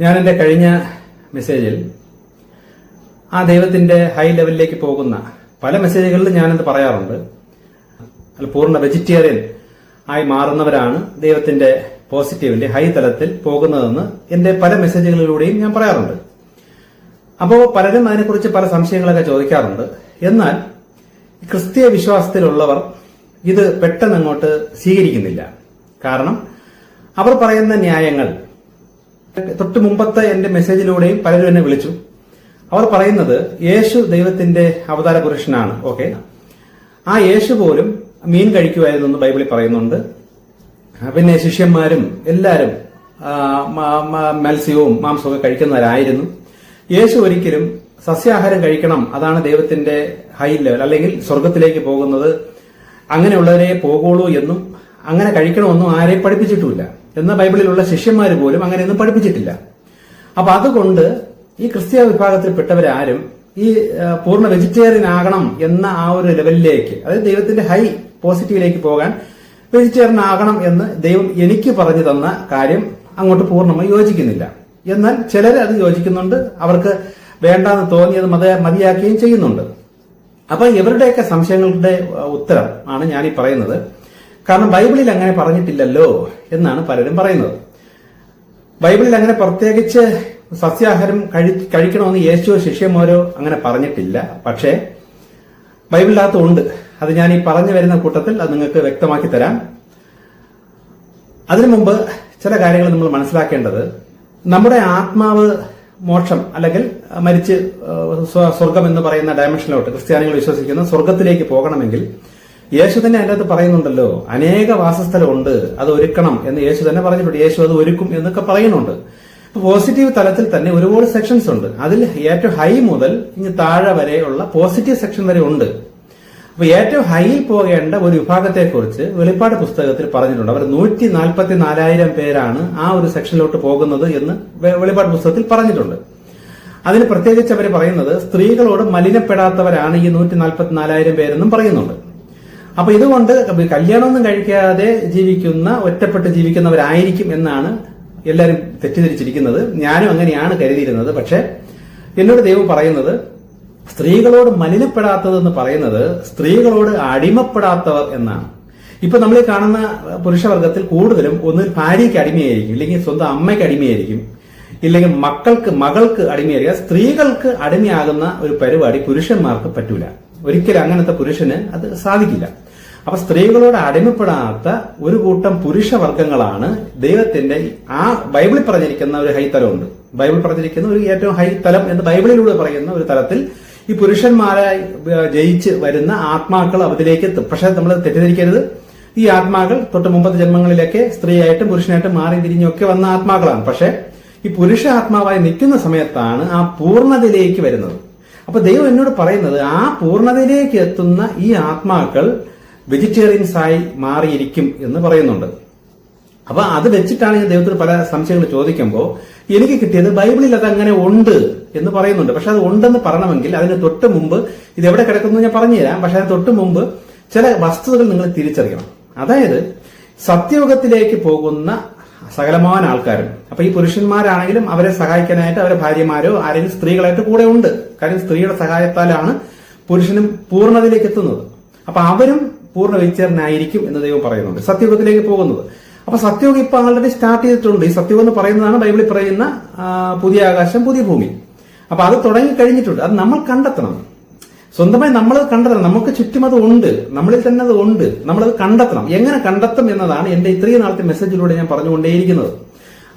ഞാൻ എന്റെ കഴിഞ്ഞ മെസ്സേജിൽ ആ ദൈവത്തിന്റെ ഹൈ ലെവലിലേക്ക് പോകുന്ന പല മെസ്സേജുകളിലും ഞാനത് പറയാറുണ്ട്? അല്ല പൂർണ വെജിറ്റേറിയൻ ആയി മാറുന്നവരാണ് ദൈവത്തിന്റെ പോസിറ്റീവിന്റെ ഹൈ തലത്തിൽ പോകുന്നതെന്ന് എന്റെ പല മെസ്സേജുകളിലൂടെയും ഞാൻ പറയാറുണ്ട്. അപ്പോൾ പലരും അതിനെക്കുറിച്ച് പല സംശയങ്ങളൊക്കെ ചോദിക്കാറുണ്ട്. എന്നാൽ ക്രിസ്തീയ വിശ്വാസത്തിലുള്ളവർ ഇത് പെട്ടെന്ന് അങ്ങോട്ട് സ്വീകരിക്കുന്നില്ല. കാരണം അവർ പറയുന്ന ന്യായങ്ങൾ തൊട്ട് മുമ്പത്തെ എന്റെ മെസ്സേജിലൂടെയും പലരും എന്നെ വിളിച്ചു. അവർ പറയുന്നത് യേശു ദൈവത്തിന്റെ അവതാര പുരുഷനാണ് ഓക്കെ. ആ യേശു പോലും മീൻ കഴിക്കുമായിരുന്നു എന്ന് ബൈബിളിൽ പറയുന്നുണ്ട്. പിന്നെ ശിഷ്യന്മാരും എല്ലാവരും മത്സ്യവും മാംസവും കഴിക്കുന്നവരായിരുന്നു. യേശു ഒരിക്കലും സസ്യാഹാരം കഴിക്കണം അതാണ് ദൈവത്തിന്റെ ഹൈ ലെവൽ അല്ലെങ്കിൽ സ്വർഗത്തിലേക്ക് പോകുന്നത് അങ്ങനെയുള്ളവരെ പോകുള്ളൂ എന്നും അങ്ങനെ കഴിക്കണമെന്നും ആരെയും പഠിപ്പിച്ചിട്ടുമില്ല. എന്ന ബൈബിളിലുള്ള ശിഷ്യന്മാർ പോലും അങ്ങനെയൊന്നും പഠിപ്പിച്ചിട്ടില്ല. അപ്പൊ അതുകൊണ്ട് ഈ ക്രിസ്തീയ വിഭാഗത്തിൽപ്പെട്ടവരാരും ഈ പൂർണ വെജിറ്റേറിയൻ ആകണം എന്ന ആ ഒരു ലെവലിലേക്ക് അതായത് ദൈവത്തിന്റെ ഹൈ പോസിറ്റീവിലേക്ക് പോകാൻ വെജിറ്റേറിയൻ ആകണം എന്ന് ദൈവം എനിക്ക് പറഞ്ഞു തന്ന കാര്യം അങ്ങോട്ട് പൂർണമായി യോജിക്കുന്നില്ല. എന്നാൽ ചിലർ അത് യോജിക്കുന്നുണ്ട് അവർക്ക് വേണ്ടാന്ന് തോന്നിയത് മത മതിയാക്കുകയും ചെയ്യുന്നുണ്ട്. അപ്പൊ ഇവരുടെയൊക്കെ സംശയങ്ങളുടെ ഉത്തരം ആണ് ഞാൻ ഈ പറയുന്നത്. കാരണം ബൈബിളിൽ അങ്ങനെ പറഞ്ഞിട്ടില്ലല്ലോ എന്നാണ് പലരും പറയുന്നത്. ബൈബിളിൽ അങ്ങനെ പ്രത്യേകിച്ച് സസ്യാഹാരം കഴി കഴിക്കണമെന്ന് യേശുവോ ശിഷ്യന്മാരോ അങ്ങനെ പറഞ്ഞിട്ടില്ല. പക്ഷേ ബൈബിളിനകത്ത് ഉണ്ട്. അത് ഞാൻ ഈ പറഞ്ഞു വരുന്ന കൂട്ടത്തിൽ അത് നിങ്ങൾക്ക് വ്യക്തമാക്കി തരാം. അതിനു മുമ്പ് ചില കാര്യങ്ങൾ നമ്മൾ മനസ്സിലാക്കേണ്ടത്. നമ്മുടെ ആത്മാവ് മോക്ഷം അല്ലെങ്കിൽ മരിച്ച് സ്വർഗം എന്ന് പറയുന്ന ഡയമെൻഷനിലോട്ട് ക്രിസ്ത്യാനികൾ വിശ്വസിക്കുന്ന സ്വർഗത്തിലേക്ക് പോകണമെങ്കിൽ യേശു തന്നെ അതിന്റെ അകത്ത് പറയുന്നുണ്ടല്ലോ അനേക വാസസ്ഥലമുണ്ട് അത് ഒരുക്കണം എന്ന് യേശു തന്നെ പറഞ്ഞിട്ടുണ്ട്. യേശു അത് ഒരുക്കും എന്നൊക്കെ പറയുന്നുണ്ട്. പോസിറ്റീവ് തലത്തിൽ തന്നെ ഒരുപാട് സെക്ഷൻസ് ഉണ്ട്. അതിൽ ഏറ്റവും ഹൈ മുതൽ ഇനി താഴെ വരെയുള്ള പോസിറ്റീവ് സെക്ഷൻ വരെ ഉണ്ട്. അപ്പൊ ഏറ്റവും ഹൈയിൽ പോകേണ്ട ഒരു വിഭാഗത്തെ കുറിച്ച് വെളിപ്പാട് പുസ്തകത്തിൽ പറഞ്ഞിട്ടുണ്ട്. അവർ നൂറ്റി നാൽപ്പത്തി നാലായിരം പേരാണ് ആ ഒരു സെക്ഷനിലോട്ട് പോകുന്നത് എന്ന് വെളിപ്പാട് പുസ്തകത്തിൽ പറഞ്ഞിട്ടുണ്ട്. അതിന് പ്രത്യേകിച്ച് അവർ പറയുന്നത് സ്ത്രീകളോട് മലിനപ്പെടാത്തവരാണ് ഈ നൂറ്റി നാൽപ്പത്തി നാലായിരം പേരെന്നും പറയുന്നുണ്ട്. അപ്പൊ ഇതുകൊണ്ട് കല്യാണമൊന്നും കഴിക്കാതെ ജീവിക്കുന്ന ഒറ്റപ്പെട്ട് ജീവിക്കുന്നവരായിരിക്കും എന്നാണ് എല്ലാവരും തെറ്റിദ്ധരിച്ചിരിക്കുന്നത്. ഞാനും അങ്ങനെയാണ് കരുതിയിരുന്നത്. പക്ഷെ എന്നോട് ദൈവം പറയുന്നത് സ്ത്രീകളോട് മലിനപ്പെടാത്തതെന്ന് പറയുന്നത് സ്ത്രീകളോട് അടിമപ്പെടാത്തവർ എന്നാണ്. ഇപ്പൊ നമ്മൾ കാണുന്ന പുരുഷവർഗത്തിൽ കൂടുതലും ഒന്നിൽ ഭാര്യയ്ക്ക് അടിമയായിരിക്കും ഇല്ലെങ്കിൽ സ്വന്തം അമ്മയ്ക്ക് അടിമയായിരിക്കും ഇല്ലെങ്കിൽ മക്കൾക്ക് മകൾക്ക് അടിമയായിരിക്കും. സ്ത്രീകൾക്ക് അടിമയാകുന്ന ഒരു പരിപാടി പുരുഷന്മാർക്ക് പറ്റൂല. ഒരിക്കലും അങ്ങനത്തെ പുരുഷന് അത് സാധിക്കില്ല. അപ്പൊ സ്ത്രീകളോട് അടിമപ്പെടാത്ത ഒരു കൂട്ടം പുരുഷവർഗങ്ങളാണ് ദൈവത്തിന്റെ ആ ബൈബിളിൽ പറഞ്ഞിരിക്കുന്ന ഒരു ഹൈതലമുണ്ട് ബൈബിൾ പറഞ്ഞിരിക്കുന്ന ഒരു ഏറ്റവും ഹൈ തലം എന്ന് ബൈബിളിലൂടെ പറയുന്ന ഒരു തലത്തിൽ ഈ പുരുഷന്മാരെ ജയിച്ച് വരുന്ന ആത്മാക്കൾ അതിലേക്ക് എത്തും. പക്ഷെ നമ്മൾ തെറ്റിദ്ധരിക്കരുത്. ഈ ആത്മാക്കൾ തൊട്ട് മുമ്പത്തെ ജന്മങ്ങളിലൊക്കെ സ്ത്രീയായിട്ടും പുരുഷനായിട്ടും മാറി തിരിഞ്ഞൊക്കെ വന്ന ആത്മാക്കളാണ്. പക്ഷെ ഈ പുരുഷ ആത്മാവായി നിൽക്കുന്ന സമയത്താണ് ആ പൂർണതയിലേക്ക് വരുന്നത്. അപ്പൊ ദൈവം എന്നോട് പറയുന്നത് ആ പൂർണതയിലേക്ക് എത്തുന്ന ഈ ആത്മാക്കൾ വെജിറ്റേറിയൻസ് ആയി മാറിയിരിക്കും എന്ന് പറയുന്നുണ്ട്. അപ്പൊ അത് വെച്ചിട്ടാണ് ഞാൻ ദൈവത്തിന് പല സംശയങ്ങൾ ചോദിക്കുമ്പോൾ എനിക്ക് കിട്ടിയത് ബൈബിളിൽ അത് അങ്ങനെ ഉണ്ട് എന്ന് പറയുന്നുണ്ട്. പക്ഷെ അത് ഉണ്ടെന്ന് പറയണമെങ്കിൽ അതിന് തൊട്ട് മുമ്പ് ഇത് എവിടെ കിടക്കുന്നു ഞാൻ പറഞ്ഞുതരാം. പക്ഷെ അതിന് തൊട്ട് മുമ്പ് ചില വസ്തുതകൾ നിങ്ങൾ തിരിച്ചറിയണം. അതായത് സത്യയുഗത്തിലേക്ക് പോകുന്ന സകലമാൻ ആൾക്കാരും അപ്പൊ ഈ പുരുഷന്മാരാണെങ്കിലും അവരെ സഹായിക്കാനായിട്ട് അവരെ ഭാര്യമാരോ ആരെങ്കിലും സ്ത്രീകളായിട്ട് കൂടെ ഉണ്ട്. കാര്യം സ്ത്രീയുടെ സഹായത്താലാണ് പുരുഷനും പൂർണതയിലേക്ക് എത്തുന്നത്. അപ്പൊ അവരും പൂർണ വിചാരനായിരിക്കും എന്ന് ദൈവം പറയുന്നുണ്ട്. സത്യയുഗത്തിലേക്ക് പോകുന്നത്. അപ്പൊ സത്യോഗം ഇപ്പൊ ആൾറെഡി സ്റ്റാർട്ട് ചെയ്തിട്ടുണ്ട്. ഈ സത്യോഗം എന്ന് പറയുന്നതാണ് ബൈബിളിൽ പറയുന്ന പുതിയ ആകാശം പുതിയ ഭൂമി. അപ്പൊ അത് തുടങ്ങി കഴിഞ്ഞിട്ടുണ്ട്. അത് നമ്മൾ കണ്ടെത്തണം. സ്വന്തമായി നമ്മൾ കണ്ടെത്തണം. നമുക്ക് ചുറ്റും അത് ഉണ്ട്. നമ്മളിൽ തന്നെ അത് ഉണ്ട്. നമ്മളത് കണ്ടെത്തണം. എങ്ങനെ കണ്ടെത്തും എന്നതാണ് എന്റെ ഇത്രയും നാളത്തെ മെസ്സേജിലൂടെ ഞാൻ പറഞ്ഞുകൊണ്ടേയിരിക്കുന്നത്.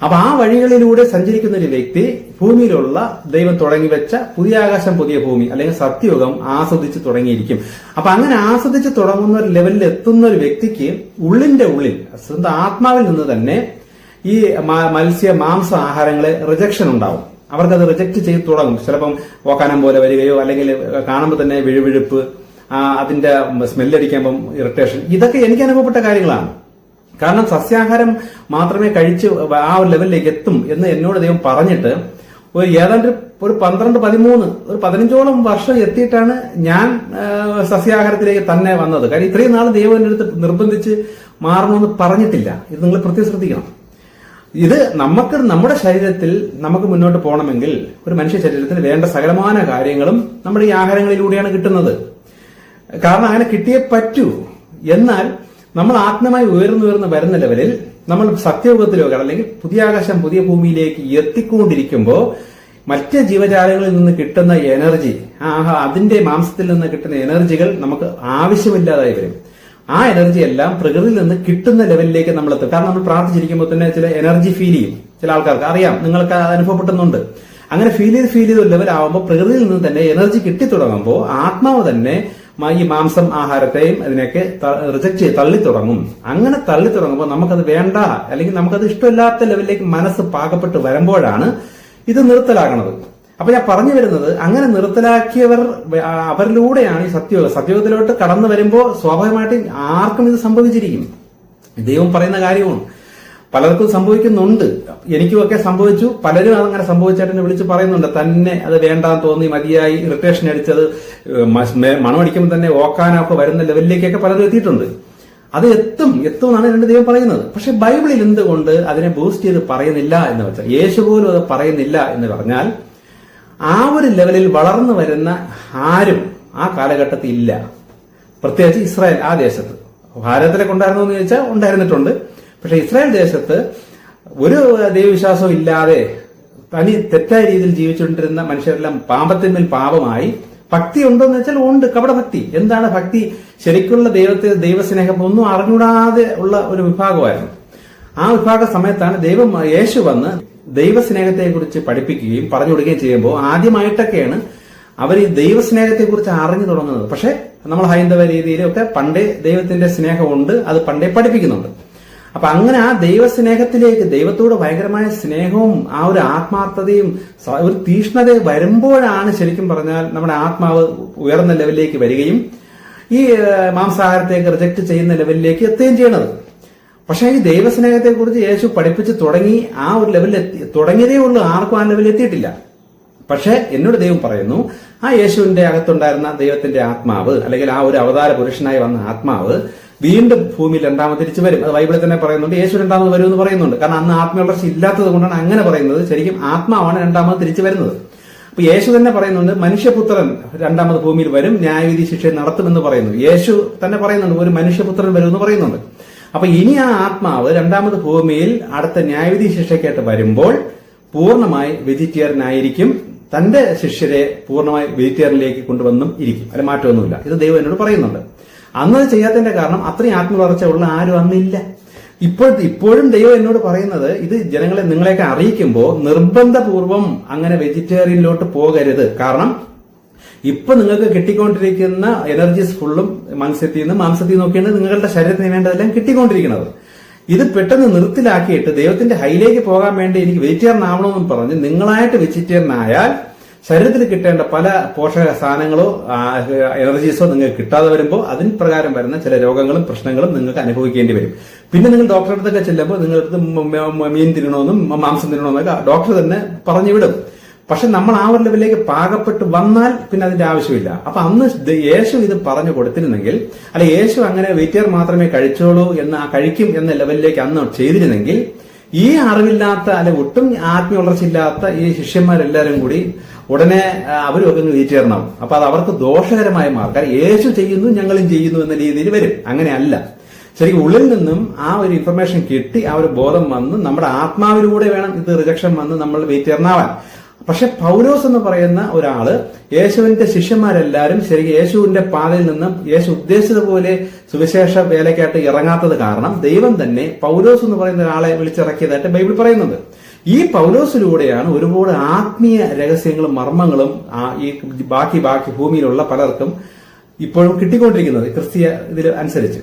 അപ്പൊ ആ വഴികളിലൂടെ സഞ്ചരിക്കുന്ന ഒരു വ്യക്തി ഭൂമിയിലുള്ള ദൈവം തുടങ്ങി വെച്ച പുതിയ ആകാശം പുതിയ ഭൂമി അല്ലെങ്കിൽ സത്യയുഗം ആസ്വദിച്ച് തുടങ്ങിയിരിക്കും. അപ്പൊ അങ്ങനെ ആസ്വദിച്ച് തുടങ്ങുന്ന ഒരു ലെവലിൽ എത്തുന്ന ഒരു വ്യക്തിക്ക് ഉള്ളിന്റെ ഉള്ളിൽ സ്വന്തം ആത്മാവിൽ നിന്ന് തന്നെ ഈ മത്സ്യ മാംസ ആഹാരങ്ങളെ റിജക്ഷൻ ഉണ്ടാവും. അവർക്കത് റിജക്ട് ചെയ്ത് തുടങ്ങും. ചിലപ്പം ഓക്കാനം പോലെ വരികയോ അല്ലെങ്കിൽ കാണുമ്പോൾ തന്നെ വിഴുവിഴുപ്പ് അതിന്റെ സ്മെല്ലടിക്കുമ്പം ഇറിറ്റേഷൻ ഇതൊക്കെ എനിക്ക് അനുഭവപ്പെട്ട കാര്യങ്ങളാണ്. കാരണം സസ്യാഹാരം മാത്രമേ കഴിച്ച് ആ ഒരു ലെവലിലേക്ക് എത്തും എന്ന് എന്നോട് ദൈവം പറഞ്ഞിട്ട് ഒരു ഏതാണ്ട് ഒരു പന്ത്രണ്ട് പതിമൂന്ന് ഒരു പതിനഞ്ചോളം വർഷം എത്തിയിട്ടാണ് ഞാൻ സസ്യാഹാരത്തിലേക്ക് തന്നെ വന്നത്. കാര്യം ഇത്രയും നാൾ ദൈവം എന്റെ അടുത്ത് നിർബന്ധിച്ച് മാറണമെന്ന് പറഞ്ഞിട്ടില്ല. ഇത് നിങ്ങൾ പ്രത്യേകം ശ്രദ്ധിക്കണം. ഇത് നമുക്ക് നമ്മുടെ ശരീരത്തിൽ നമുക്ക് മുന്നോട്ട് പോകണമെങ്കിൽ ഒരു മനുഷ്യ ശരീരത്തിന് വേണ്ട സകലമാന കാര്യങ്ങളും നമ്മുടെ ഈ ആഹാരങ്ങളിലൂടെയാണ് കിട്ടുന്നത്. കാരണം അങ്ങനെ കിട്ടിയേ പറ്റൂ. എന്നാൽ നമ്മൾ ആത്മമായി ഉയർന്നു ഉയർന്നു വരുന്ന ലെവലിൽ നമ്മൾ സത്യയുഗത്തിലേക്ക് അല്ലെങ്കിൽ പുതിയ ആകാശം പുതിയ ഭൂമിയിലേക്ക് എത്തിക്കൊണ്ടിരിക്കുമ്പോൾ മറ്റ് ജീവജാലങ്ങളിൽ നിന്ന് കിട്ടുന്ന എനർജി ആഹാ അതിന്റെ മാംസത്തിൽ നിന്ന് കിട്ടുന്ന എനർജികൾ നമുക്ക് ആവശ്യമില്ലാതായി വരും. ആ എനർജി എല്ലാം പ്രകൃതിയിൽ നിന്ന് കിട്ടുന്ന ലെവലിലേക്ക് നമ്മൾ എത്തും. കാരണം നമ്മൾ പ്രാർത്ഥിച്ചിരിക്കുമ്പോൾ തന്നെ ചില എനർജി ഫീൽ ചെയ്യും. ചില ആൾക്കാർക്ക് അറിയാം. നിങ്ങൾക്ക് അത് അനുഭവപ്പെട്ടുന്നുണ്ട് അങ്ങനെ ഫീൽ ചെയ്ത് ഫീൽ ചെയ്ത് ലെവൽ ആവുമ്പോൾ പ്രകൃതിയിൽ നിന്ന് തന്നെ എനർജി കിട്ടി തുടങ്ങുമ്പോൾ ആത്മാവ് തന്നെ ഈ മാംസം ആഹാരത്തെയും അതിനെയൊക്കെ റിജക്ട് ചെയ്ത് തള്ളി തുടങ്ങും അങ്ങനെ തള്ളി തുടങ്ങുമ്പോൾ നമുക്കത് വേണ്ട. അല്ലെങ്കിൽ നമുക്കത് ഇഷ്ടമില്ലാത്ത ലെവലിലേക്ക് മനസ്സ് പാകപ്പെട്ട് വരുമ്പോഴാണ് ഇത് നിർത്തലാകുന്നത് അപ്പൊ ഞാൻ പറഞ്ഞു വരുന്നത് അങ്ങനെ നിർത്തലാക്കിയവർ അവരിലൂടെയാണ് ഈ സത്യയോഗം സത്യയോഗത്തിലോട്ട് കടന്നു വരുമ്പോൾ സ്വാഭാവികമായിട്ടും ആർക്കും ഇത് സംഭവിച്ചിരിക്കും. ദൈവം പറയുന്ന കാര്യമാണ്. പലർക്കും സംഭവിക്കുന്നുണ്ട്. എനിക്കുമൊക്കെ സംഭവിച്ചു. പലരും അങ്ങനെ സംഭവിച്ചായിട്ട് വിളിച്ച് പറയുന്നുണ്ട്. തന്നെ അത് വേണ്ടാന്ന് തോന്നി മതിയായി ഇറിറ്റേഷൻ അടിച്ചത് മണമടിക്കുമ്പോൾ തന്നെ ഓക്കാനൊക്കെ വരുന്ന ലെവലിലേക്കൊക്കെ പലരും എത്തിയിട്ടുണ്ട്. അത് എത്തും. എത്തും എന്നാണ് രണ്ട് ദൈവം പറയുന്നത്. പക്ഷെ ബൈബിളിൽ എന്തുകൊണ്ട് അതിനെ ബൂസ്റ്റ് ചെയ്ത് പറയുന്നില്ല എന്ന് വെച്ചാൽ യേശു പോലും അത് പറയുന്നില്ല എന്ന് പറഞ്ഞാൽ ആ ഒരു ലെവലിൽ വളർന്നു വരുന്ന ആരും ആ കാലഘട്ടത്തിൽ ഇല്ല. പ്രത്യേകിച്ച് ഇസ്രായേൽ ആ ദേശത്ത്. ഭാരതത്തിലൊക്കെ ഉണ്ടായിരുന്നു എന്ന് ചോദിച്ചാൽ ഉണ്ടായിരുന്നിട്ടുണ്ട്. പക്ഷെ ഇസ്രായേൽ ദേശത്ത് ഒരു ദൈവവിശ്വാസവും ഇല്ലാതെ തനി തെറ്റായ രീതിയിൽ ജീവിച്ചുകൊണ്ടിരുന്ന മനുഷ്യരെല്ലാം പാപത്തിന്മേൽ പാപമായി. ഭക്തി ഉണ്ടോ എന്ന് വെച്ചാൽ ഉണ്ട്. കപട ഭക്തി എന്താണ് ഭക്തി? ശരിക്കുള്ള ദൈവത്തെ ദൈവസ്നേഹം ഒന്നും അറിഞ്ഞൂടാതെ ഉള്ള ഒരു വിഭാഗമായിരുന്നു. ആ വിഭാഗ സമയത്താണ് ദൈവം യേശു വന്ന് ദൈവസ്നേഹത്തെ കുറിച്ച് പഠിപ്പിക്കുകയും പറഞ്ഞു കൊടുക്കുകയും ചെയ്യുമ്പോൾ ആദ്യമായിട്ടൊക്കെയാണ് അവർ ഈ ദൈവസ്നേഹത്തെ കുറിച്ച് അറിഞ്ഞു തുടങ്ങുന്നത്. പക്ഷെ നമ്മൾ ഹൈന്ദവ രീതിയിലൊക്കെ പണ്ടേ ദൈവത്തിന്റെ സ്നേഹമുണ്ട്. അത് പണ്ടേ പഠിപ്പിക്കുന്നുണ്ട്. അപ്പൊ അങ്ങനെ ആ ദൈവസ്നേഹത്തിലേക്ക് ദൈവത്തോട് ഭയങ്കരമായ സ്നേഹവും ആ ഒരു ആത്മാർത്ഥതയും ഒരു തീഷ്ണതയും വരുമ്പോഴാണ് ശരിക്കും പറഞ്ഞാൽ നമ്മുടെ ആത്മാവ് ഉയർന്ന ലെവലിലേക്ക് വരികയും ഈ മാംസാഹാരത്തെ റിജക്ട് ചെയ്യുന്ന ലെവലിലേക്ക് എത്തുകയും ചെയ്യണത്. പക്ഷേ ഈ ദൈവസ്നേഹത്തെ കുറിച്ച് യേശു പഠിപ്പിച്ച് തുടങ്ങി ആ ഒരു ലെവലിൽ തുടങ്ങിയതേ ഉള്ളൂ ആർക്കും ആ ലെവലിൽ എത്തിയിട്ടില്ല. പക്ഷേ എന്നോട് ദൈവം പറയുന്നു ആ യേശുവിന്റെ അകത്തുണ്ടായിരുന്ന ദൈവത്തിന്റെ ആത്മാവ് അല്ലെങ്കിൽ ആ ഒരു അവതാര പുരുഷനായി വന്ന ആത്മാവ് വീണ്ടും ഭൂമിയിൽ രണ്ടാമത് തിരിച്ചു വരും. അത് ബൈബിളിൽ തന്നെ പറയുന്നുണ്ട്. യേശു രണ്ടാമത് വരും എന്ന് പറയുന്നുണ്ട്. കാരണം അന്ന് ആത്മവളർച്ച ഇല്ലാത്തത് കൊണ്ടാണ് അങ്ങനെ പറയുന്നത്. ശരിക്കും ആത്മാവാണ് രണ്ടാമത് തിരിച്ചു വരുന്നത്. അപ്പൊ യേശു തന്നെ പറയുന്നുണ്ട് മനുഷ്യപുത്രൻ രണ്ടാമത് ഭൂമിയിൽ വരും ന്യായവിധി ശിക്ഷ നടത്തുമെന്ന് പറയുന്നു. യേശു തന്നെ പറയുന്നുണ്ട് ഒരു മനുഷ്യപുത്രൻ വരും എന്ന് പറയുന്നുണ്ട്. അപ്പൊ ഇനി ആ ആത്മാവ് രണ്ടാമത് ഭൂമിയിൽ അടുത്ത ന്യായവിധി ശിക്ഷയ്ക്കായിട്ട് വരുമ്പോൾ പൂർണമായി വെജിറ്റേറിയനായിരിക്കും തന്റെ ശിഷ്യരെ പൂർണമായി വെജിറ്റേറിയനിലേക്ക് കൊണ്ടുവന്നും ഇരിക്കും. അല്ല മാറ്റമൊന്നുമില്ല. ഇത് ദൈവം എന്നോട് പറയുന്നുണ്ട്. അന്ന് അത് ചെയ്യാത്തതിന്റെ കാരണം അത്രയും ആത്മവളർച്ച ഉള്ള ആരും അന്നില്ല. ഇപ്പോൾ ഇപ്പോഴും ദൈവം എന്നോട് പറയുന്നത് ഇത് ജനങ്ങളെ നിങ്ങളെയൊക്കെ അറിയിക്കുമ്പോൾ നിർബന്ധപൂർവം അങ്ങനെ വെജിറ്റേറിയനിലോട്ട് പോകരുത്. കാരണം ഇപ്പൊ നിങ്ങൾക്ക് കിട്ടിക്കൊണ്ടിരിക്കുന്ന എനർജീസ് ഫുള്ളും മത്സ്യത്തിൽ നിന്ന് മാംസത്തിൽ നോക്കിയാണ് നിങ്ങളുടെ ശരീരത്തിന് വേണ്ടതെല്ലാം കിട്ടിക്കൊണ്ടിരിക്കുന്നത്. ഇത് പെട്ടെന്ന് നിർത്തിലാക്കിയിട്ട് ദൈവത്തിന്റെ ഹൈലേക്ക് പോകാൻ വേണ്ടി എനിക്ക് വെജിറ്റേറിയൻ ആവണമെന്ന് പറഞ്ഞ് നിങ്ങളായിട്ട് വെജിറ്റേറിയൻ ആയാൽ ശരീരത്തിൽ കിട്ടേണ്ട പല പോഷക സാധനങ്ങളോ എനർജീസോ നിങ്ങൾക്ക് കിട്ടാതെ വരുമ്പോൾ അതിന് പ്രകാരം വരുന്ന ചില രോഗങ്ങളും പ്രശ്നങ്ങളും നിങ്ങൾക്ക് അനുഭവിക്കേണ്ടി വരും. പിന്നെ നിങ്ങൾ ഡോക്ടറെ അടുത്തൊക്കെ ചെല്ലുമ്പോൾ നിങ്ങൾക്ക് മീൻ തിന്നണമെന്നും മാംസം തിന്നണമെന്നൊക്കെ ഡോക്ടർ തന്നെ പറഞ്ഞു വിടും പക്ഷെ നമ്മൾ ആ ഒരു ലെവലിലേക്ക് പാകപ്പെട്ട് വന്നാൽ പിന്നെ അതിന്റെ ആവശ്യമില്ല. അപ്പൊ അന്ന് യേശു ഇത് പറഞ്ഞു കൊടുത്തിരുന്നെങ്കിൽ അല്ലെ യേശു അങ്ങനെ വെയിറ്റർ മാത്രമേ കഴിച്ചോളൂ എന്ന് കഴിക്കും എന്ന ലെവലിലേക്ക് അന്ന് ചെയ്തിരുന്നെങ്കിൽ ഈ അറിവില്ലാത്ത അല്ലെ ഒട്ടും ആത്മീയ വളർച്ചയില്ലാത്ത ഈ ശിഷ്യന്മാരെല്ലാരും കൂടി ഉടനെ അവരും ഒക്കെ വെയിറ്റേറിനാവും അപ്പൊ അത് അവർക്ക് ദോഷകരമായി മാറും കാരണം യേശു ചെയ്യുന്നു ഞങ്ങളും ചെയ്യുന്നു എന്ന രീതിയിൽ വരും. അങ്ങനെയല്ല. ശരിക്കും ഉള്ളിൽ നിന്നും ആ ഒരു ഇൻഫർമേഷൻ കിട്ടി ആ ഒരു ബോധം വന്ന് നമ്മുടെ ആത്മാവിലൂടെ വേണം ഇത് റിജക്ഷൻ വന്ന് നമ്മൾ വെയിറ്റേറിനാവാൻ പക്ഷെ പൗലോസ് എന്ന് പറയുന്ന ഒരാൾ യേശുവിന്റെ ശിഷ്യന്മാരെല്ലാരും ശരി യേശുവിന്റെ പാതയിൽ നിന്നും യേശു ഉദ്ദേശിച്ചതുപോലെ സുവിശേഷ വേലയ്ക്കായിട്ട് ഇറങ്ങാത്തത് കാരണം ദൈവം തന്നെ പൗലോസ് എന്ന് പറയുന്ന ഒരാളെ വിളിച്ചിറക്കിയതായിട്ട് ബൈബിൾ പറയുന്നുണ്ട്. ഈ പൗലോസിലൂടെയാണ് ഒരുപാട് ആത്മീയ രഹസ്യങ്ങളും മർമ്മങ്ങളും ആ ഈ ബാക്കി ബാക്കി ഭൂമിയിലുള്ള പലർക്കും ഇപ്പോഴും കിട്ടിക്കൊണ്ടിരിക്കുന്നത് ക്രിസ്തീയ ഇതിൽ അനുസരിച്ച്.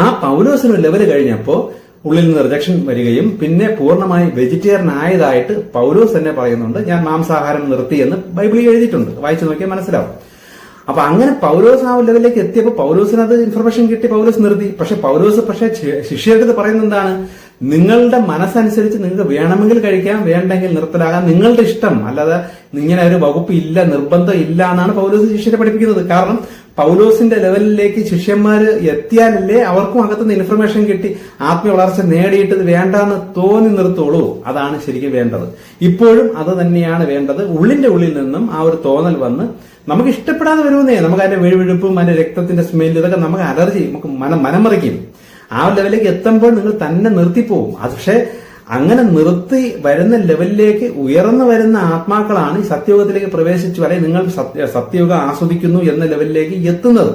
ആ പൗലോസിന് ലെവൽ കഴിഞ്ഞപ്പോ ഉള്ളിൽ നിന്ന് റിജക്ഷൻ വരികയും പിന്നെ പൂർണമായി വെജിറ്റേറിയൻ ആയതായിട്ട് പൗലോസ് തന്നെ പറയുന്നുണ്ട്. ഞാൻ മാംസാഹാരം നിർത്തി എന്ന് ബൈബിളിൽ എഴുതിയിട്ടുണ്ട്. വായിച്ചു നോക്കിയാൽ മനസ്സിലാവും. അപ്പൊ അങ്ങനെ പൗലോസ് ആ ലെവലിലേക്ക് എത്തിയപ്പോൾ പൗലോസിന് അത് ഇൻഫർമേഷൻ കിട്ടി പൗലോസ് നിർത്തി. പക്ഷെ പൗലോസ് പക്ഷെ ശിഷ്യരുടെ പറയുന്നത് എന്താണ്? നിങ്ങളുടെ മനസ്സനുസരിച്ച് നിങ്ങൾക്ക് വേണമെങ്കിൽ കഴിക്കാം വേണ്ടെങ്കിൽ നിർത്തലാകാം. നിങ്ങളുടെ ഇഷ്ടം. അല്ലാതെ ഇങ്ങനെ ഒരു വകുപ്പ് ഇല്ല നിർബന്ധം ഇല്ല എന്നാണ് പൗലോസ് ശിഷ്യരെ പഠിപ്പിക്കുന്നത്. കാരണം പൗലോസിന്റെ ലെവലിലേക്ക് ശിഷ്യന്മാര് എത്തിയാലല്ലേ അവർക്കും അകത്തുനിന്ന് ഇൻഫർമേഷൻ കിട്ടി. ആത്മീയ വളർച്ച നേടിയിട്ട് വേണ്ടെന്ന് തോന്നി നിർത്തോളൂ. അതാണ് ശരിക്കും വേണ്ടത്. ഇപ്പോഴും അത് തന്നെയാണ് വേണ്ടത്. ഉള്ളിന്റെ ഉള്ളിൽ നിന്നും ആ ഒരു തോന്നൽ വന്ന് നമുക്ക് ഇഷ്ടപ്പെടാതെ വരുമെന്നേ. നമുക്ക് അതിന്റെ വെഴുവെഴുപ്പും അതിന്റെ രക്തത്തിന്റെ സ്മെല്ല് ഇതൊക്കെ നമുക്ക് അലർജി നമുക്ക് മനം മനമറിക്കും ആ ലെവലിലേക്ക് എത്തുമ്പോൾ നിങ്ങൾ തന്നെ നിർത്തിപ്പോവും. പക്ഷേ അങ്ങനെ നിർത്തി വരുന്ന ലെവലിലേക്ക് ഉയർന്നു വരുന്ന ആത്മാക്കളാണ് സത്യയുഗത്തിലേക്ക് പ്രവേശിച്ചു അല്ലെങ്കിൽ നിങ്ങൾ സത്യയോഗം സത്യയുഗം ആസ്വദിക്കുന്നു എന്ന ലെവലിലേക്ക് എത്തുന്നത്.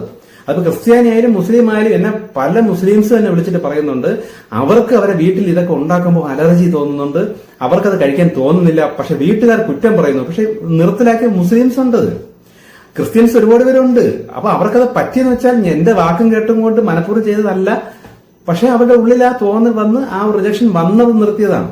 അത് ക്രിസ്ത്യാനി ആയാലും മുസ്ലിം ആയാലും എന്നെ പല മുസ്ലിംസ് തന്നെ വിളിച്ചിട്ട് പറയുന്നുണ്ട് അവർക്ക് അവരെ വീട്ടിൽ ഇതൊക്കെ ഉണ്ടാക്കുമ്പോൾ അലർജി തോന്നുന്നുണ്ട് അവർക്കത് കഴിക്കാൻ തോന്നുന്നില്ല പക്ഷെ വീട്ടുകാർ കുറ്റം പറയുന്നു. പക്ഷെ നിർത്തലാക്കിയ മുസ്ലിംസ് ഉണ്ട്. ക്രിസ്ത്യൻസ് ഒരുപാട് പേരുണ്ട്. അപ്പൊ അവർക്കത് പറ്റിയെന്ന് വെച്ചാൽ എന്റെ വാക്കും കേട്ടും കൊണ്ട് മനഃപൂർവം ചെയ്തതല്ല. പക്ഷെ അവരുടെ ഉള്ളിൽ ആ തോന്നൽ വന്ന് ആ റിജക്ഷൻ വന്നത് നിർത്തിയതാണ്.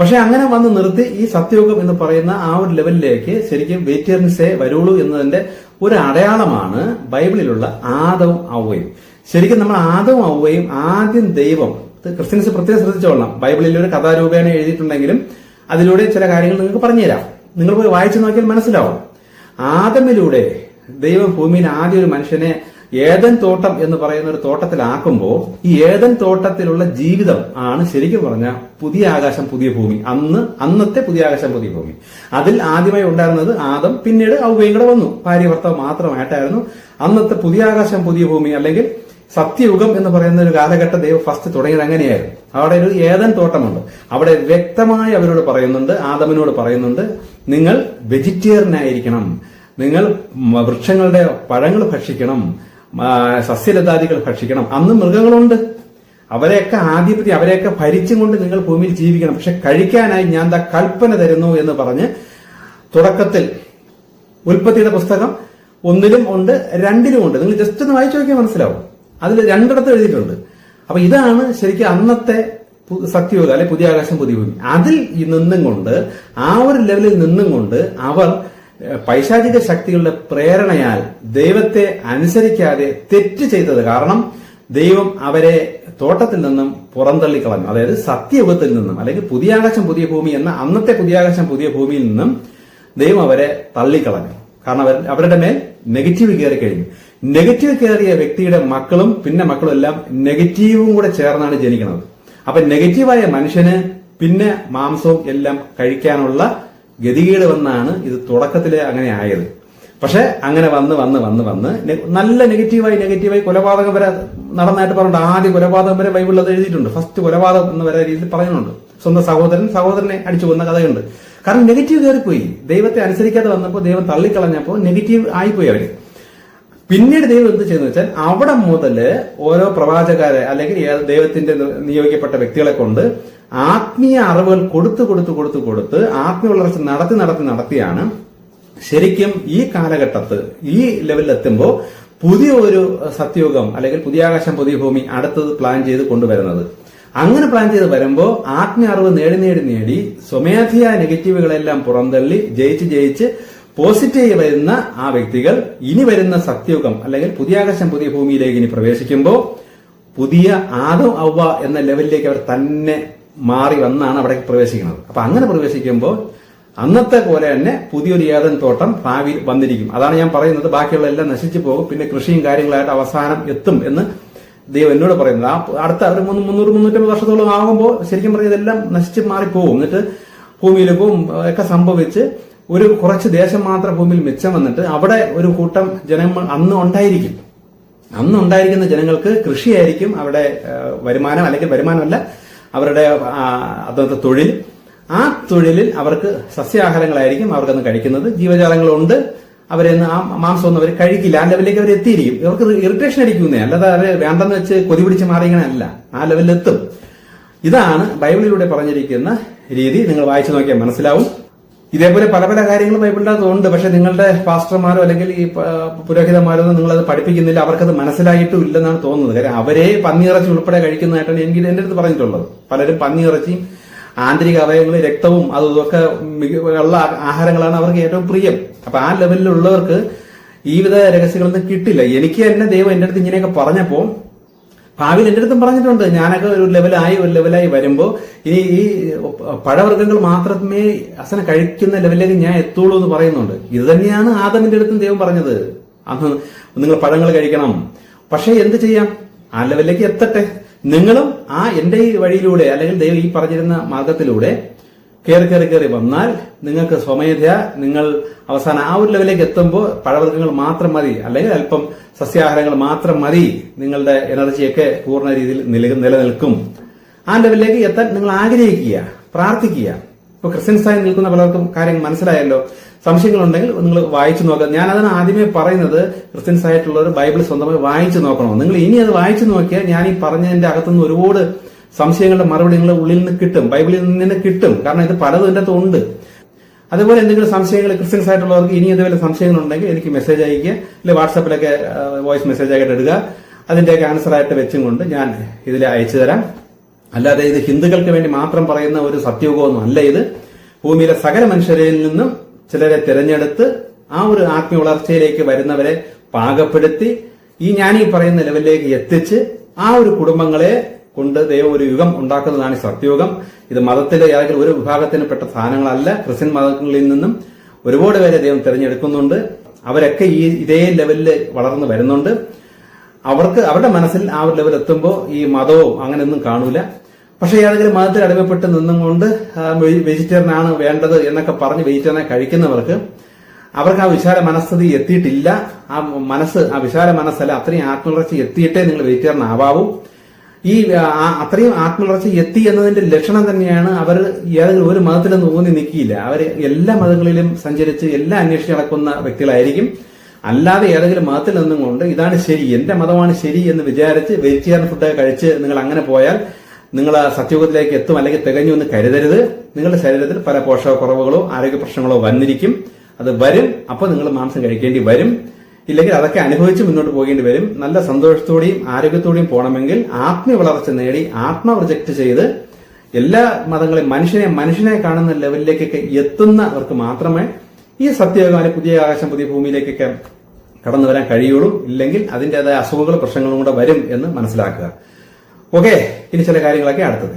പക്ഷെ അങ്ങനെ വന്ന് നിർത്തി ഈ സത്യയോഗം എന്ന് പറയുന്ന ആ ഒരു ലെവലിലേക്ക് ശരിക്കും വെജിറ്റേറിയൻസേ വരുള്ളൂ എന്നതിന്റെ ഒരു അടയാളമാണ് ബൈബിളിലുള്ള ആദവും ഔവയും ശരിക്കും നമ്മൾ ആദവും ഔവയും ആദ്യം ദൈവം. ക്രിസ്ത്യൻസ് പ്രത്യേകം ശ്രദ്ധിച്ചോളാം ബൈബിളിൽ ഒരു കഥാരൂപേണ എഴുതിയിട്ടുണ്ടെങ്കിലും അതിലൂടെ ചില കാര്യങ്ങൾ നിങ്ങൾക്ക് പറഞ്ഞുതരാം. നിങ്ങൾ പോയി വായിച്ചു നോക്കിയാൽ മനസ്സിലാവും. ആദമിലൂടെ ദൈവം ഭൂമിയിൽ ആദ്യ ഒരു മനുഷ്യനെ ഏതൻ തോട്ടം എന്ന് പറയുന്ന ഒരു തോട്ടത്തിലാക്കുമ്പോൾ ഈ ഏതൻ തോട്ടത്തിലുള്ള ജീവിതം ആണ് ശരിക്കും പറഞ്ഞ പുതിയ ആകാശം പുതിയ ഭൂമി. അന്ന് അന്നത്തെ പുതിയ ആകാശം പുതിയ ഭൂമി. അതിൽ ആദ്യമായി ഉണ്ടായിരുന്നത് ആദം പിന്നീട് ഔവയും കൂടെ വന്നു. ഭാര്യ ഭർത്താവ് മാത്രമായിട്ടായിരുന്നു അന്നത്തെ പുതിയ ആകാശം പുതിയ ഭൂമി അല്ലെങ്കിൽ സത്യയുഗം എന്ന് പറയുന്ന ഒരു കാലഘട്ട ദൈവം ഫസ്റ്റ് തുടങ്ങിയത് അങ്ങനെയായിരുന്നു. അവിടെ ഒരു ഏതൻ തോട്ടമുണ്ട്. അവിടെ വ്യക്തമായി അവരോട് പറയുന്നുണ്ട് ആദമിനോട് പറയുന്നുണ്ട് നിങ്ങൾ വെജിറ്റേറിയൻ ആയിരിക്കണം. നിങ്ങൾ വൃക്ഷങ്ങളുടെ പഴങ്ങൾ ഭക്ഷിക്കണം. സസ്യലതാദികൾ ഭക്ഷിക്കണം. അന്ന് മൃഗങ്ങളുണ്ട്. അവരെയൊക്കെ ആധിപത്യം അവരെയൊക്കെ ഭരിച്ചും കൊണ്ട് നിങ്ങൾ ഭൂമിയിൽ ജീവിക്കണം. പക്ഷെ കഴിക്കാനായി ഞാൻ ദാ കൽപ്പന തരുന്നു എന്ന് പറഞ്ഞ് തുടക്കത്തിൽ ഉൽപ്പത്തിയുടെ പുസ്തകം ഒന്നിലും ഉണ്ട് രണ്ടിലും ഉണ്ട്. നിങ്ങൾ ജസ്റ്റ് ഒന്ന് വായിച്ചു നോക്കിയാൽ മനസ്സിലാവും. അതിൽ രണ്ടിടത്ത് എഴുതിയിട്ടുണ്ട്. അപ്പൊ ഇതാണ് ശരിക്കും അന്നത്തെ സത്യയോഗം അല്ലെ പുതിയ ആകാശം പുതിയ ഭൂമി. അതിൽ നിന്നും കൊണ്ട് ആ ഒരു ലെവലിൽ നിന്നും കൊണ്ട് അവർ പൈശാചിക ശക്തികളുടെ പ്രേരണയാൽ ദൈവത്തെ അനുസരിക്കാതെ തെറ്റ് ചെയ്തത് കാരണം ദൈവം അവരെ തോട്ടത്തിൽ നിന്നും പുറന്തള്ളിക്കളഞ്ഞു. അതായത് സത്യയുഗത്തിൽ നിന്നും അല്ലെങ്കിൽ പുതിയ ആകാശം പുതിയ ഭൂമി എന്ന അന്നത്തെ പുതിയ ആകാശം പുതിയ ഭൂമിയിൽ നിന്നും ദൈവം അവരെ തള്ളിക്കളഞ്ഞു. കാരണം അവർ അവരുടെ മേൽ നെഗറ്റീവ് കയറി കഴിഞ്ഞു. നെഗറ്റീവ് കയറിയ വ്യക്തിയുടെ മക്കളും പിന്നെ മക്കളും എല്ലാം നെഗറ്റീവും കൂടെ ചേർന്നാണ് ജനിക്കുന്നത്. അപ്പൊ നെഗറ്റീവായ മനുഷ്യന് പിന്നെ മാംസവും എല്ലാം കഴിക്കാനുള്ള ഗതികേട് വന്നാണ് ഇത് തുടക്കത്തിലെ അങ്ങനെ ആയത്. പക്ഷെ അങ്ങനെ വന്ന് വന്ന് വന്ന് വന്ന് നല്ല നെഗറ്റീവായി നെഗറ്റീവായി കൊലപാതകം വരെ നടന്നായിട്ട് പറഞ്ഞിട്ടുണ്ട്. ആദ്യ കൊലപാതകം വരെ ബൈബിളിൽ അത് എഴുതിയിട്ടുണ്ട്. ഫസ്റ്റ് കൊലപാതകം എന്ന് വരെ രീതിയിൽ പറയുന്നുണ്ട്. സ്വന്തം സഹോദരൻ സഹോദരനെ അടിച്ചു കൊന്ന കഥയുണ്ട്. കാരണം നെഗറ്റീവ് കയറിപ്പോയി. ദൈവത്തെ അനുസരിക്കാതെ വന്നപ്പോൾ ദൈവം തള്ളിക്കളഞ്ഞപ്പോൾ നെഗറ്റീവ് ആയിപ്പോയി അവർ. പിന്നീട് ദൈവം എന്ത് ചെയ്യുന്നു വെച്ചാൽ അവിടെ മുതൽ ഓരോ പ്രവാചകരെ അല്ലെങ്കിൽ ദൈവത്തിന്റെ നിയോഗിക്കപ്പെട്ട വ്യക്തികളെ കൊണ്ട് ആത്മീയ അറിവുകൾ കൊടുത്തു കൊടുത്തു കൊടുത്തു കൊടുത്ത് ആത്മീയ വളർച്ച നടത്തി നടത്തി നടത്തിയാണ് ശരിക്കും ഈ കാലഘട്ടത്ത് ഈ ലെവലിൽ എത്തുമ്പോൾ പുതിയ ഒരു സത്യോഗം അല്ലെങ്കിൽ പുതിയ ആകാശം പുതിയ ഭൂമി അടുത്തത് പ്ലാൻ ചെയ്ത് കൊണ്ടുവരുന്നത്. അങ്ങനെ പ്ലാൻ ചെയ്ത് വരുമ്പോൾ ആത്മീയ അറിവ് നേടി നേടി നേടി സ്വമേധയാ നെഗറ്റീവുകളെല്ലാം പുറന്തള്ളി ജയിച്ച് ജയിച്ച് പോസിറ്റീവ് വരുന്ന ആ വ്യക്തികൾ ഇനി വരുന്ന സത്യോഗം അല്ലെങ്കിൽ പുതിയ ആകാശം പുതിയ ഭൂമിയിലേക്ക് ഇനി പ്രവേശിക്കുമ്പോൾ പുതിയ ആദം അവ എന്ന ലെവലിലേക്ക് അവർ തന്നെ മാറി വന്നാണ് അവിടെ പ്രവേശിക്കുന്നത്. അപ്പൊ അങ്ങനെ പ്രവേശിക്കുമ്പോൾ അന്നത്തെ പോലെ തന്നെ പുതിയൊരു ഏതൻ തോട്ടം ഭാവി വന്നിരിക്കും. അതാണ് ഞാൻ പറയുന്നത്. ബാക്കിയുള്ള എല്ലാം നശിച്ചു പോകും. പിന്നെ കൃഷിയും കാര്യങ്ങളായിട്ട് അവസാനം എത്തും എന്ന് ദൈവം എന്നോട് പറയുന്നത്. ആ അടുത്ത ഒരു മൂന്ന് മുന്നൂറ് മുന്നൂറ്റമ്പത് വർഷത്തോളം ആകുമ്പോൾ ശരിക്കും പറഞ്ഞാൽ ഇതെല്ലാം നശിച്ച് മാറിപ്പോകും എന്നിട്ട് ഭൂമിയിലേക്കും ഒക്കെ സംഭവിച്ച് ഒരു കുറച്ച് ദേശം മാത്രം ഭൂമിയിൽ മിച്ചം വന്നിട്ട് അവിടെ ഒരു കൂട്ടം ജനങ്ങൾ അന്ന് ഉണ്ടായിരിക്കും. അന്ന് ഉണ്ടായിരിക്കുന്ന ജനങ്ങൾക്ക് കൃഷിയായിരിക്കും അവിടെ വരുമാനം അല്ലെങ്കിൽ വരുമാനമല്ല അവരുടെ അതായത് തൊഴിൽ. ആ തൊഴിലിൽ അവർക്ക് സസ്യാഹാരങ്ങളായിരിക്കും അവർക്കന്ന് കഴിക്കുന്നത്. ജീവജാലങ്ങളുണ്ട്. അവരെന്ന് ആ മാംസമൊന്നും അവർ കഴിക്കില്ല. ആ ലെവലിലേക്ക് അവർ എത്തിയിരിക്കും. ഇവർക്ക് ഇറിറ്റേഷൻ അടിക്കുന്നേ. അല്ലാതെ അവർ വേണ്ടെന്ന് വെച്ച് കൊതി പിടിച്ച് മാറിയങ്ങനല്ല. ആ ലെവലിൽ എത്തും ഇതാണ് ബൈബിളിലൂടെ പറഞ്ഞിരിക്കുന്ന രീതി. നിങ്ങൾ വായിച്ചു നോക്കിയാൽ മനസ്സിലാവും. ഇതേപോലെ പല പല കാര്യങ്ങൾ ബൈബിളിന്റെ അകത്തുണ്ട് പക്ഷെ നിങ്ങളുടെ പാസ്റ്റർമാരോ അല്ലെങ്കിൽ ഈ പുരോഹിതന്മാരോ ഒന്നും നിങ്ങളത് പഠിപ്പിക്കുന്നില്ല. അവർക്കത് മനസ്സിലായിട്ടും ഇല്ലെന്നാണ് തോന്നുന്നത്. കാര്യം അവരെ പന്നിയിറച്ചി ഉൾപ്പെടെ കഴിക്കുന്നതായിട്ടാണ് എനിക്ക് എന്റെ അടുത്ത് പറഞ്ഞിട്ടുള്ളത്. പലരും പന്നിയിറച്ചിയും ആന്തരിക അവയവങ്ങൾ രക്തവും അതൊക്കെ ഉള്ള ആഹാരങ്ങളാണ് അവർക്ക് ഏറ്റവും പ്രിയം. അപ്പൊ ആ ലെവലിലുള്ളവർക്ക് ഈ വിധ രഹസ്യങ്ങളൊന്നും കിട്ടില്ല. എനിക്ക് തന്നെ ദൈവം എന്റെ അടുത്ത് ഇങ്ങനെയൊക്കെ പറഞ്ഞപ്പോ ഭാവിയിൽ എന്റെ അടുത്തും പറഞ്ഞിട്ടുണ്ട്. ഞാനൊക്കെ ഒരു ലെവലായി ഒരു ലെവലായി വരുമ്പോൾ ഇനി ഈ പഴവർഗങ്ങൾ മാത്രമേ അസന കഴിക്കുന്ന ലെവലിലേക്ക് ഞാൻ എത്തുള്ളൂ എന്ന് പറയുന്നുണ്ട്. ഇത് തന്നെയാണ് ആദമിന്റെ അടുത്തും ദൈവം പറഞ്ഞത്. അന്ന് നിങ്ങൾ പഴങ്ങൾ കഴിക്കണം. പക്ഷേ എന്ത് ചെയ്യാം? ആ ലെവലിലേക്ക് എത്തട്ടെ. നിങ്ങളും ആ എന്റെ ഈ വഴിയിലൂടെ അല്ലെങ്കിൽ ദൈവം ഈ പറഞ്ഞിരുന്ന മാർഗത്തിലൂടെ കയറി കയറി കയറി വന്നാൽ നിങ്ങൾക്ക് സ്വമേധയ നിങ്ങൾ അവസാനം ആ ഒരു ലെവലിലേക്ക് എത്തുമ്പോൾ പഴവർഗങ്ങൾ മാത്രം മതി. അല്ലെങ്കിൽ അല്പം സസ്യാഹാരങ്ങൾ മാത്രം മതി. നിങ്ങളുടെ എനർജിയൊക്കെ പൂർണ രീതിയിൽ നില- നിലനിൽക്കും. ആ ലെവലിലേക്ക് എത്താൻ നിങ്ങൾ ആഗ്രഹിക്കുക പ്രാർത്ഥിക്കുക. ഇപ്പൊ ക്രിസ്ത്യൻസായി നിൽക്കുന്ന പലർക്കും കാര്യങ്ങൾ മനസ്സിലായല്ലോ. സംശയങ്ങളുണ്ടെങ്കിൽ നിങ്ങൾ വായിച്ചു നോക്കുക. ഞാൻ അതിന് ആദ്യമേ പറയുന്നത് ക്രിസ്ത്യൻസ് ആയിട്ടുള്ളവർ ബൈബിൾ സ്വന്തമായി വായിച്ചു നോക്കണം. നിങ്ങൾ ഇനി അത് വായിച്ചു നോക്കിയാൽ ഞാൻ ഈ പറഞ്ഞതിന്റെ അകത്തുനിന്ന് ഒരുപാട് സംശയങ്ങളുടെ മറുപടി നിങ്ങളുടെ ഉള്ളിൽ നിന്ന് കിട്ടും ബൈബിളിൽ നിന്ന് കിട്ടും. കാരണം ഇത് പലതും എന്റെ ഉണ്ട്. അതുപോലെ എന്തെങ്കിലും സംശയങ്ങൾ ക്രിസ്ത്യൻസ് ആയിട്ടുള്ളവർക്ക് ഇനി ഇതുപോലെ സംശയങ്ങളുണ്ടെങ്കിൽ എനിക്ക് മെസ്സേജ് അയക്കുക അല്ലെങ്കിൽ വാട്സാപ്പിലൊക്കെ വോയിസ് മെസ്സേജ് ആയിട്ട് ഇടുക അതിന്റെയൊക്കെ ആൻസർ ആയിട്ട് വെച്ചും കൊണ്ട് ഞാൻ ഇതിൽ അയച്ചു തരാം. അല്ലാതെ ഇത് ഹിന്ദുക്കൾക്ക് വേണ്ടി മാത്രം പറയുന്ന ഒരു സത്യയോഗമൊന്നും അല്ല ഇത്. ഭൂമിയിലെ സകല മനുഷ്യരിൽ നിന്നും ചിലരെ തിരഞ്ഞെടുത്ത് ആ ഒരു ആത്മീയ വളർച്ചയിലേക്ക് വരുന്നവരെ പാകപ്പെടുത്തി ഈ ഞാൻ ഈ പറയുന്ന ലെവലിലേക്ക് എത്തിച്ച് ആ ഒരു കുടുംബങ്ങളെ കൊണ്ട് ദൈവം ഒരു യുഗം ഉണ്ടാക്കുന്നതാണ് സത്യയുഗം. ഇത് മതത്തിലെ ഏതെങ്കിലും ഒരു വിഭാഗത്തിന് പെട്ട സാധനങ്ങളല്ല. ക്രിസ്ത്യൻ മതങ്ങളിൽ നിന്നും ഒരുപാട് പേരെ ദൈവം തിരഞ്ഞെടുക്കുന്നുണ്ട്. അവരൊക്കെ ഈ ഇതേ ലെവലിൽ വളർന്നു വരുന്നുണ്ട്. അവർക്ക് അവരുടെ മനസ്സിൽ ആ ഒരു ലെവൽ എത്തുമ്പോൾ ഈ മതവും അങ്ങനെയൊന്നും കാണൂല. പക്ഷേ ഏതെങ്കിലും മതത്തിൽ അടിമപ്പെട്ട് നിന്നും കൊണ്ട് വെജിറ്റേറിയനാണ് വേണ്ടത് എന്നൊക്കെ പറഞ്ഞ് വെജിറ്റേറിയനെ കഴിക്കുന്നവർക്ക് അവർക്ക് ആ വിശാല മനസ്ഥിതി എത്തിയിട്ടില്ല. ആ മനസ്സ് ആ വിശാല മനസ്സല്ല അത്രയും ആത്മവളർച്ച എത്തിയിട്ടേ നിങ്ങൾ വെജിറ്റേറിയൻ ആവാവൂ. ഈ അത്രയും ആത്മവളർച്ച എത്തി എന്നതിന്റെ ലക്ഷണം തന്നെയാണ് അവർ ഏതെങ്കിലും ഒരു മതത്തിലൊന്നും ഊന്നി നിൽക്കിയില്ല. അവർ എല്ലാ മതങ്ങളിലും സഞ്ചരിച്ച് എല്ലാം അന്വേഷിച്ച് നടക്കുന്ന വ്യക്തികളായിരിക്കും. അല്ലാതെ ഏതെങ്കിലും മതത്തിൽ നിന്നും കൊണ്ട് ഇതാണ് ശരി. എന്റെ മതമാണ് ശരി എന്ന് വിചാരിച്ച് വെജിറ്റേറിയൻ ഫുഡ് കഴിച്ച് നിങ്ങൾ അങ്ങനെ പോയാൽ നിങ്ങൾ സത്യോഗത്തിലേക്ക് എത്തും അല്ലെങ്കിൽ തികഞ്ഞു എന്ന് കരുതരുത്. നിങ്ങളുടെ ശരീരത്തിൽ പല പോഷകക്കുറവുകളോ ആരോഗ്യ പ്രശ്നങ്ങളോ വന്നിരിക്കും. അത് വരും. അപ്പോൾ നിങ്ങൾ മാംസം കഴിക്കേണ്ടി വരും. ഇല്ലെങ്കിൽ അതൊക്കെ അനുഭവിച്ച് മുന്നോട്ട് പോകേണ്ടി വരും. നല്ല സന്തോഷത്തോടെയും ആരോഗ്യത്തോടെയും പോകണമെങ്കിൽ ആത്മീയ വളർച്ച നേടി ആത്മ പ്രൊജക്ട് ചെയ്ത് എല്ലാ മതങ്ങളെയും മനുഷ്യനെ മനുഷ്യനെ കാണുന്ന ലെവലിലേക്കൊക്കെ എത്തുന്നവർക്ക് മാത്രമേ ഈ സത്യയോഗം പുതിയ ആകാശം പുതിയ ഭൂമിയിലേക്കൊക്കെ കടന്നു വരാൻ കഴിയുള്ളൂ. ഇല്ലെങ്കിൽ അതിന്റെതായ അസുഖങ്ങളും പ്രശ്നങ്ങളും കൂടെ വരും എന്ന് മനസ്സിലാക്കുക. ഓക്കെ ഇനി ചില കാര്യങ്ങളൊക്കെ അടുത്തത്